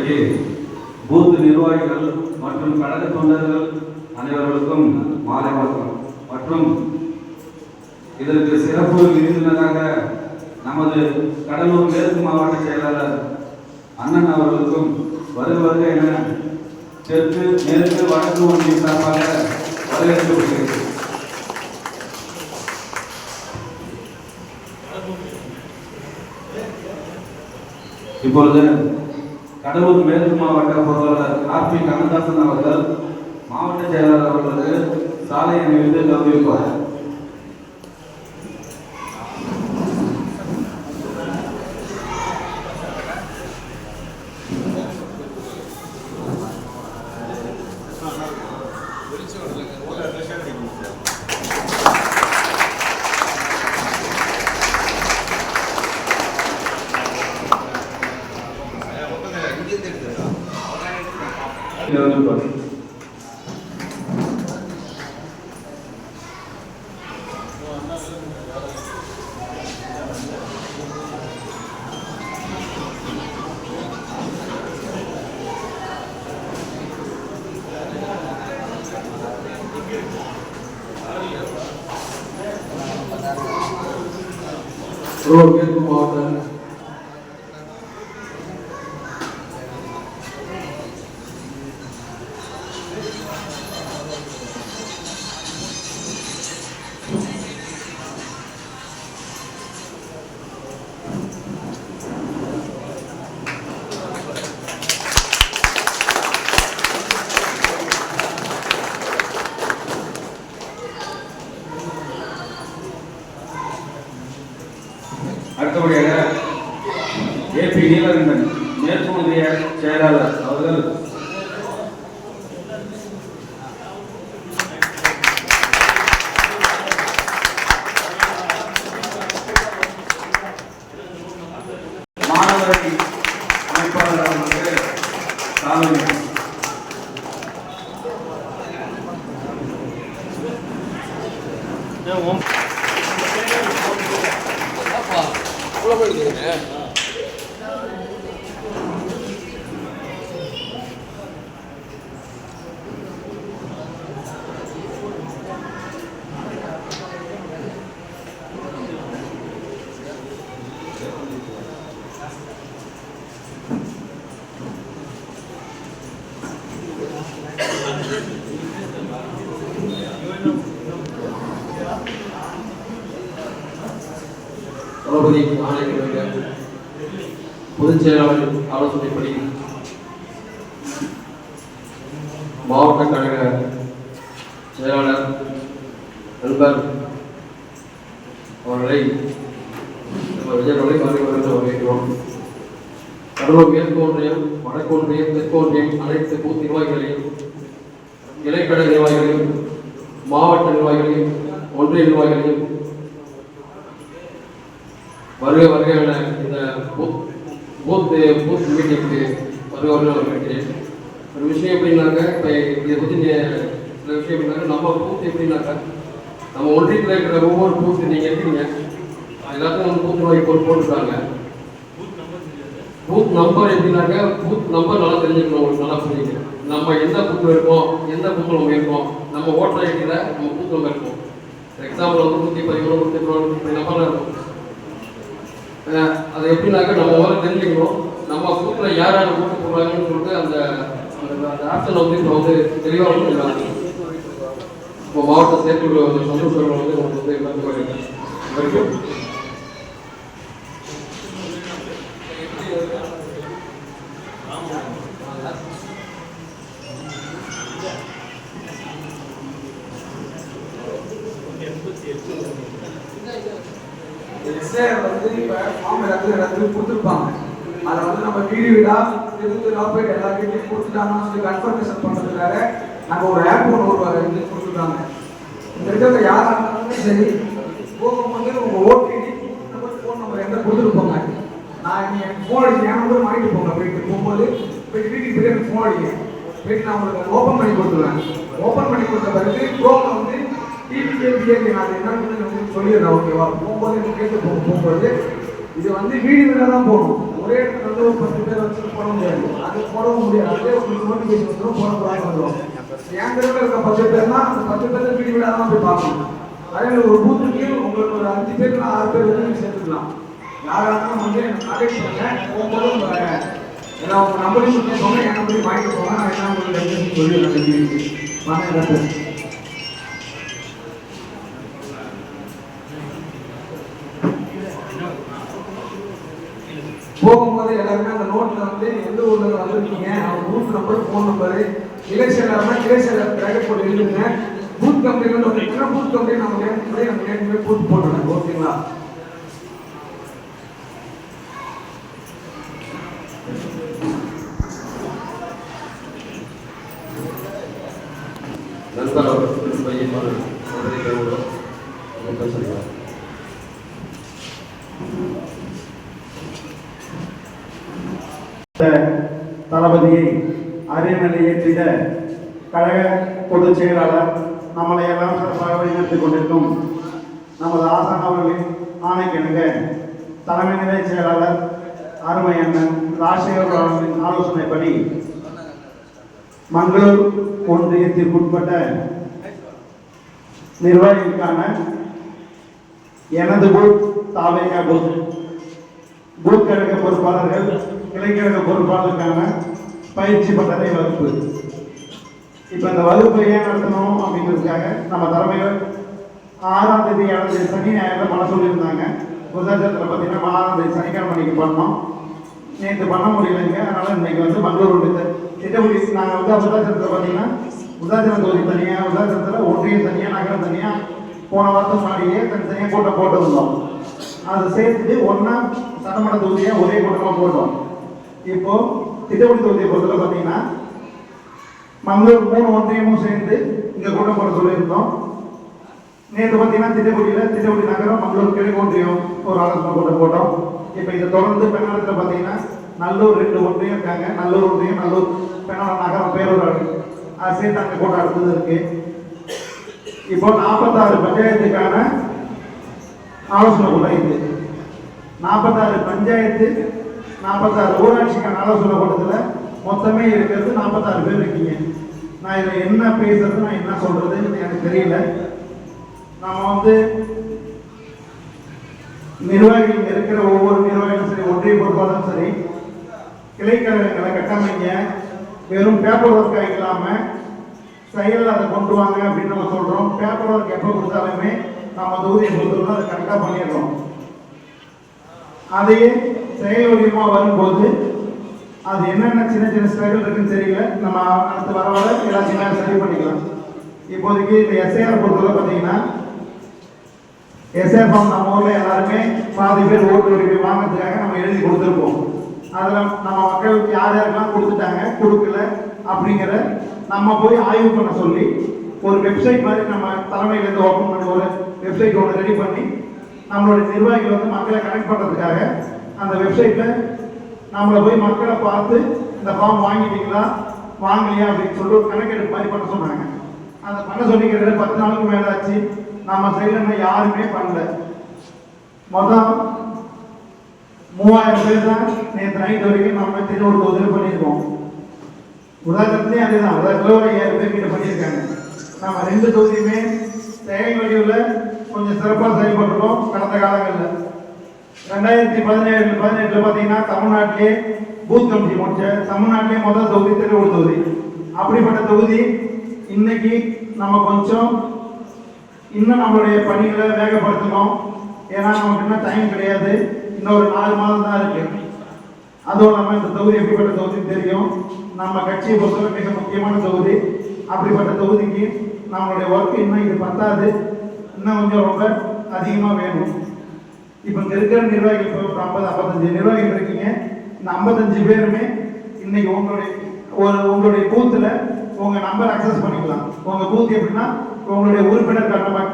Booth நிர்வாகிகள் மற்றும் கழக தொண்டர்கள் அனைவர்களுக்கும் மாலை வணக்கம். மற்றும் இதற்கு சிறப்பு விருந்தினராக நமது கடலூர் மேற்கு மாவட்ட செயலாளர் அண்ணன் அவர்களுக்கும் வருக வருக என தெற்கு மேற்கு வடக்கு ஒன்றிய சார்பாக வரவேற்கப்படுகிறது இப்பொழுது கடலூர் மேற்கு மாவட்ட பொருளாளர் ஆர் பி கண்ணதாசன் அவர்கள் மாவட்ட செயலாளர் அவர்களுக்கு சாலை அணிவித்து கௌரவிப்பார் கௌரவிப்பார் ரோடு மேற்கு மாவட்ட அடுத்தபடியாக Brady. தளபதி ஆணையர்களுடைய பொதுச் செயலாளர் ஆலோசனைப்படி மாவட்ட கழக செயலாளர் நண்பர் அவர்களை விஜயவர்களை வருகிறது வரவேற்கிறோம். கடலூர் மேற்கு ஒன்றியம் வடக்கு ஒன்றியம் தெற்கு ஒன்றியம் அனைத்து பூத் நிர்வாகிகளையும் இலைக்கழக நிர்வாகிகளையும் மாவட்ட நிர்வாகிகளையும் ஒன்றிய நிர்வாகிகளையும் வருக வருக என இந்த பூத் பூத் பூத் மீட்டிங்க்கு வருக வருக வரவேற்கிறேன் ஒரு விஷயம் எப்படின்னாக்க இப்போ இதை பற்றி சில விஷயம் எப்படின்னாக்க நம்ம பூத் எப்படின்னாக்க நம்ம ஒன்றியத்தில் இருக்கிற ஒவ்வொரு பூத்து நீங்கள் இருக்கீங்க எல்லாத்துக்கும் வந்து பூத் நோய் போட்டு போட்டுருக்காங்க. பூத் நம்பர் எப்படின்னாக்க பூத் நம்பர் நல்லா தெரிஞ்சுக்கணும் உங்களுக்கு நல்லா புரிஞ்சுக்கணும் நம்ம எந்த பூத்தில் இருக்கோம் எந்த பூத்தில் நம்ம இருக்கோம் நம்ம ஓட்டர் ஐடியில் நம்ம பூத் நம்பர் இருக்கும். எக்ஸாம்பிள் வந்து நூற்றி பதிமூணு நூற்றி பதினொன்று நம்பர்லாம் இருக்கும். அது எப்படின்னாக்க நம்ம முதல்ல தெரிஞ்சுக்கணும். நம்ம கூட்டில் யார் யார் ஓட்டு போடுறாங்கன்னு சொல்லிட்டு அந்த அந்த அந்த ஆப்ஷன் வந்து இப்போ வந்து தெளிவாக கொடுத்துருக்காங்க இப்போ மாவட்ட செயற்குழு வந்து சந்தோஷ் அவர்கள் வந்து உங்களுக்கு வந்து கலந்து வரைக்கும் எஸ்ஏஆர் வந்து இப்போ இடத்துல இடத்துல கொடுத்துருப்பாங்க. அதை வந்து நம்ம வீடு வீடா தெரு தெருவா போயிட்டு எல்லா கொடுத்துட்டாங்கன்னு சொல்லி கன்ஃபர்மேஷன் பண்ணுறதுக்காக நாங்கள் ஒரு ஆப் ஒன்று ஒரு இது கொடுத்துருக்காங்க. இந்த இருக்கிற யாராக இருந்தாலும் சரி போகும்போது உங்கள் ஓடிடி நம்பர் ஃபோன் நம்பர் எந்த கொடுத்துருப்போங்க. நான் நீ ஃபோன் அடிச்சு என் நம்பர் வாங்கிட்டு போங்க போயிட்டு போகும்போது போயிட்டு வீட்டுக்கு போய் எனக்கு ஃபோன் அடிங்க. போயிட்டு நான் உங்களுக்கு ஓப்பன் பண்ணி கொடுத்துருவேன். ஓப்பன் பண்ணி கொடுத்த பிறகு க்ரோமில் வந்து டிவி கேள்வி கேள்வி நான் என்னன்னு சொல்லிடுறேன் ஓகேவா போகும்போது எனக்கு கேட்டு போகும். போகும்போது இது வந்து வீடு வீடாக தான் போகணும் ஒரே இடத்துல வந்து ஒரு பத்து பேர் வச்சு போட முடியாது. அது போடவும் முடியாது. அதே உங்களுக்கு நோட்டிஃபிகேஷன் வந்துடும் போடக்கூடாது வந்துடும் என் தெருவில் இருக்க பத்து பேர்னா அந்த பத்து பேர் வீடு வீடாக தான் போய் பார்க்கணும். அதே மாதிரி ஒரு பூத்துக்கு உங்களுக்கு ஒரு அஞ்சு பேர் இல்லை ஆறு பேர் வந்து நீங்க சேர்த்துக்கலாம். யாராலும் வந்து எனக்கு கான்டாக்ட் பண்ணுங்க. போகும்போது உங்க ஏன்னா உங்கள் நம்பரையும் சொன்னேன் என் நம்பரையும் வாங்கிட்டு போவேன் நான் என்ன உங்களுக்கு சொல்லிடுறேன். வாங்க டாக்டர் போகும்போது எல்லாருமே அந்த நோட்ல வந்து எந்த ஊர்ல இருந்து வந்திருக்கீங்க அவங்க group number phone number election election bracket போட்டு எழுதுங்க பூத் கம்பெனி வந்து பூத் கம்பெனி நம்ம நேம் நம்ம நேம் பூத் போட்டுருங்க ஓகேங்களா? நண்பர் பையன் தளபதியை அரியணையில் ஏற்றிட கழக பொதுச் செயலாளர் நம்மளை எல்லாம் சிறப்பாக வழிநடத்திக் கொண்டிருக்கும் நமது ஆசான் அவர்களின் ஆணைக்கிணங்க தலைமை நிலைச் செயலாளர் அருமை அண்ணன் ராஜசேகர் அவர்களின் ஆலோசனைப்படி மங்களூர் ஒன்றியத்திற்குட்பட்ட நிர்வாகிகளுக்கான எனது பூத் தாவேகா பூத் பூத் கழக பொறுப்பாளர்கள் கிளைக்கழக பொறுப்பாளருக்கான பயிற்சி பட்டறை வகுப்பு. இப்போ இந்த வகுப்பை ஏன் நடத்தணும் அப்படிங்கிறதுக்காக நம்ம தலைமையில் ஆறாம் தேதி ஏழாம் தேதி சனி ஞாயிறு பண்ண சொல்லியிருந்தாங்க. புதாச்சத்தில் பார்த்தீங்கன்னா ஆறாம் தேதி சனிக்கிழமை அன்னைக்கு பண்ணோம். நேற்று பண்ண முடியலைங்க அதனால் இன்றைக்கி வந்து மங்களூர் உள்ளது திட்டக்குடி நாங்கள் வந்து புதாச்சலத்தில் பார்த்தீங்கன்னா புதாச்சலம் தொகுதி தனியாக புதாச்சலத்தில் ஒன்றியம் தனியாக நகரம் தனியாக போன வாரத்துக்கு முன்னாடியே தனித்தனியாக கூட்டம் போட்டிருந்தோம். அதை சேர்த்துட்டு ஒன்றா சட்டமன்ற தொகுதியாக ஒரே கூட்டமாக போட்டோம். இப்போது திட்டக்குடி தொகுதியை பொறுத்தவரை பார்த்தீங்கன்னா மங்களூர் மூணு ஒன்றியமும் சேர்ந்து இங்கே கூட்டம் போட சொல்லியிருந்தோம். நேற்று பார்த்தீங்கன்னா திட்டக்குடியில் திட்டக்குடி நகரம் மங்களூர் கிழக்கு ஒன்றியம் ஒரு ஆலோசனை கூட்டம் போட்டோம். இப்போ இதை தொடர்ந்து பெண்ணாளத்தில் பார்த்தீங்கன்னா நல்லூர் ரெண்டு ஒன்றியம் இருக்காங்க. நல்லூர் ஒன்றியம் நல்லூர் பெண்ணாள நகரம் பேரூராடு அது சேர்த்து அங்கே கூட்டம் அடுத்தது இருக்கு. இப்போ நாற்பத்தாறு பஞ்சாயத்துக்கான ஆலோசனை கூட்டம் இது. நாற்பத்தாறு பஞ்சாயத்து நாற்பத்தாறு ஊராட்சிக்கான ஆலோசனை மொத்தமே இருக்கிறது நாற்பத்தாறு பேர் இருக்கீங்க. நான் இதில் என்ன பேசுறது நான் என்ன சொல்றதுன்னு எனக்கு தெரியல. நம்ம வந்து நிர்வாகிகள் இருக்கிற ஒவ்வொரு நிர்வாகிகளும் சரி ஒன்றிய பொறுப்பாளரும் சரி கிளைக்கழகங்களை கட்டமைங்க. வெறும் பேப்பர் ஒர்க்காக இல்லாமல் செயலில் அதை கொண்டு வாங்க அப்படின்னு நம்ம சொல்கிறோம் பேப்பர் ஒர்க் எப்போ கொடுத்தாலுமே நம்ம தொகுதியை பொறுத்தவரை அதை கரெக்டாக பண்ணிடுறோம். அதையே செயல் வடிவமாக வரும்போது அது என்னென்ன சின்ன சின்ன ஸ்ட்ரகிள் இருக்குன்னு தெரியல. நம்ம அடுத்து வர வர எல்லாத்தையும் சரி பண்ணிக்கலாம். இப்போதைக்கு இந்த எஸ்ஐஆர் பொறுத்தவரை பார்த்தீங்கன்னா எஸ்ஐஆர் ஃபார்ம் நம்ம ஊரில் எல்லாருமே பாதி பேர் ஓட்டு உரிமை வாங்குறதுக்காக நம்ம எழுதி கொடுத்துருப்போம். அதில் நம்ம மக்களுக்கு யார் யாருக்கெல்லாம் கொடுத்துட்டாங்க கொடுக்கல அப்படிங்கிற நம்ம போய் ஆய்வு பண்ண சொல்லி ஒரு வெப்சைட் மாதிரி நம்ம தலைமையிலேருந்து ஓப்பன் பண்ணி ஒரு வெப்சைட் ஒன்று ரெடி பண்ணி நம்மளுடைய நிர்வாகிகள் வந்து மக்களை கனெக்ட் பண்ணுறதுக்காக அந்த வெப்சைட்டில் நம்மளை போய் மக்களை பார்த்து இந்த ஃபார்ம் வாங்கிட்டீங்களா வாங்கலையா அப்படின்னு சொல்லி ஒரு கணக்கெடுப்பு மாதிரி பண்ண சொன்னாங்க. அந்த பண்ண சொல்லிக்கிற பத்து நாளுக்கு மேலே ஆச்சு. நம்ம சைடில் யாருமே பண்ணல. மொத்தம் மூவாயிரம் பேர் தான் நேற்று நைட் வரைக்கும் நம்ம திருவள்ளூர் தொகுதியில் பண்ணியிருக்கோம். உதாரணத்துலேயும் அதேதான். உதாரணத்தில் ஐயாயிரம் பேர் கிட்ட பண்ணியிருக்காங்க. நம்ம ரெண்டு தொகுதியுமே தேவை வடிவில் கொஞ்சம் சிறப்பாக செயல்பட்டுருக்கோம் கடந்த காலங்களில். ரெண்டாயிரத்தி பதினேழு பதினெட்டில் பார்த்தீங்கன்னா தமிழ்நாட்டிலே பூத் கமிட்டி முடிச்ச தமிழ்நாட்டிலே முதல் தொகுதி திருவள்ளூர் தொகுதி. அப்படிப்பட்ட தொகுதி இன்னைக்கு நம்ம கொஞ்சம் இன்னும் நம்மளுடைய பணிகளை வேகப்படுத்தணும். ஏன்னா நமக்கு இன்னும் டைம் கிடையாது. இன்னும் ஒரு நாலு மாதம் தான் இருக்கு. அதுவும் நம்ம இந்த தொகுதி எப்படிப்பட்ட தொகுதி தெரியும். நம்ம கட்சியை பொறுத்தவரை மிக முக்கியமான தொகுதி. அப்படிப்பட்ட தொகுதிக்கு நம்மளுடைய ஒர்க் இன்னும் இது பத்தாது. இன்னும் கொஞ்சம் ரொம்ப அதிகமாக வேணும். இப்போ இங்கே இருக்கிற நிர்வாகிகள் இப்போ ஒரு ஐம்பது ஐம்பத்தஞ்சு நிர்வாகிகள் இருக்கீங்க. இந்த ஐம்பத்தஞ்சு பேருமே இன்னைக்கு உங்களுடைய ஒரு உங்களுடைய பூத்தில் உங்கள் நம்பர் அக்சஸ் பண்ணிக்கலாம். உங்கள் பூத் எப்படின்னா உங்களுடைய உறுப்பினர் கட்டமாக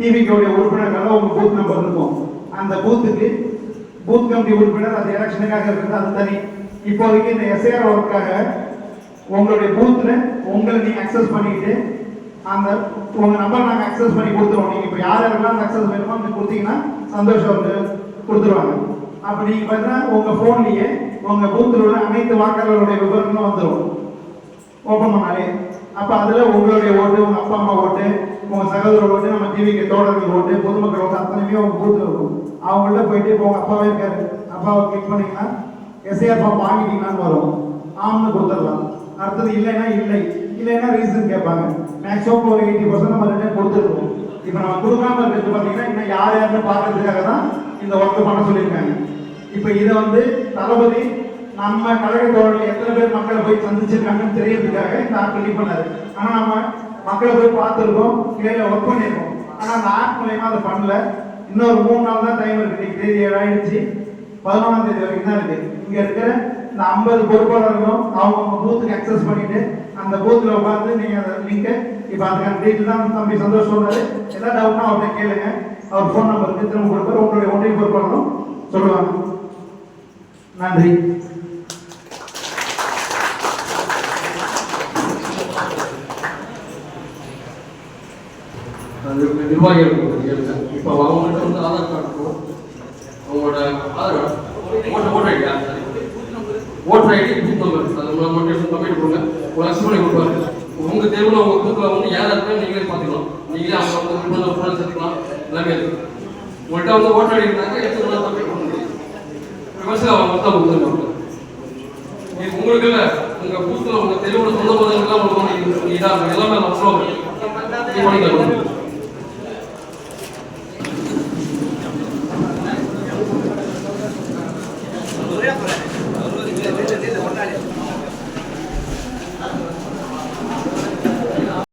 டிவிக்கோடைய உறுப்பினர் கார்டில் பூத் நம்பர் இருக்கும். அந்த பூத்துக்கு பூத் கமிட்டி உறுப்பினர் அது எலெக்ஷனுக்காக இருக்கிறது அது தனி. இப்போதைக்கு இந்த எஸ்ஏஆர் ஒர்க்காக உங்களுடைய பூத்தில் உங்களை நீங்கள் அக்சஸ் பண்ணிக்கிட்டு அந்த உங்க நம்பர் நாங்க அக்சஸ் பண்ணி கொடுத்துருவோம். நீங்க இப்போ யார் யாரெல்லாம் அக்சஸ் வேணுமோ நீங்க கொடுத்தீங்கன்னா சந்தோஷம் வந்து கொடுத்துருவாங்க. அப்போ நீங்க பார்த்தீங்கன்னா உங்க போன்லயே உங்க பூத்தில் உள்ள அனைத்து வாக்காளர்களுடைய விவரங்களும் வந்துடும் ஓபன் பண்ணாலே. அப்ப அதுல உங்களுடைய ஓட்டு உங்க அப்பா அம்மா ஓட்டு உங்க சகோதரர் ஓட்டு நம்ம டிவிக்கு தோழர்கள் ஓட்டு பொதுமக்கள் ஓட்டு அத்தனையுமே உங்க பூத்துல இருக்கும். அவங்கள்ட்ட போயிட்டு இப்போ உங்க அப்பாவே இருக்காரு. அப்பாவை கிளிக் பண்ணீங்கன்னா எஸ்ஐஆர் ஃபார்ம் வாங்கிட்டீங்களான்னு வரும். ஆம்னு கொடுத்துடலாம். அடுத்தது இல்லைன்னா இல்லை. இல்லைன்னா ரீசன் கேட்பாங்க. மேக்ஸிமம் ஒரு எயிட்டி பர்சன்ட் நம்ம ரிட்டர்ன் கொடுத்துருக்கோம் இப்போ நம்ம கொடுக்காம இருக்கிறது பார்த்தீங்கன்னா இன்னும் யார் யாருன்னு பார்க்கறதுக்காக தான் இந்த ஒர்க் பண்ண சொல்லியிருக்காங்க. இப்போ இதை வந்து தளபதி நம்ம கழக எத்தனை பேர் மக்களை போய் சந்திச்சிருக்காங்கன்னு தெரியறதுக்காக இந்த ஆப் ரெடி பண்ணாரு. ஆனால் நம்ம மக்களை போய் பார்த்துருக்கோம் கிளையில ஒர்க் பண்ணியிருக்கோம் ஆனால் அந்த ஆர்ட் மூலயமா அதை பண்ணல. இன்னொரு மூணு நாள் தான் டைம் இருக்கு. இன்னைக்கு தேதி ஏழாயிடுச்சு. பதினொன்றாம் தேதி வரைக்கும் தான் இருக்கு. இங்கே இருக்கிற இந்த ஐம்பது பொறுப்பாளர்களும் அவங்க பூத்துக்கு அக்சஸ் பண்ணிட்டு அந்த பூத்துல உட்காந்து நீங்க அந்த லிங்கை இப்போ அதுக்கான டீட்டெயில் தான் தம்பி சந்தோஷ் சொன்னாரு ஏதாவது டவுட்னா அவர்கிட்ட கேளுங்க அவர் ஃபோன் நம்பருக்கு திரும்ப கொடுப்பார் உங்களுடைய ஒன்றிய பொறுப்பாளரும் சொல்லுவாங்க நன்றி நிர்வாகிகள் கேளுங்க இப்போ அவங்கள்ட்ட வந்து ஆதார் கார்டு அவங்களோட Aadhaar card voter voter ID voter ID booth number அது மூலம் மட்டும் எடுத்து கம்ப்ளீட் கொடுங்க. ஒரு அக்சஸ் பண்ணி கொடுப்பாரு. உங்க தேர்வில் உங்க குரூப்ல வந்து யார் இருக்கா நீங்களே பார்த்துக்கலாம். நீங்களே அவங்க வந்து குரூப்ல ஃபோன் சேர்த்துக்கலாம். எல்லாமே இருக்கு. உங்கள்கிட்ட வந்து ஓட்டர் ஐடி இருந்தாங்க எடுத்து உள்ள கம்ப்ளீட் பண்ண முடியும். விவசாயம் அவங்க மொத்தம் கொடுத்துருக்காங்க இது உங்களுக்கு இல்லை. உங்க பூத்துல உங்க தெருவோட சொந்த பதவிகள்லாம் உங்களுக்கு வந்து இதாக எல்லாமே நம்ம பண்ணிக்கலாம்.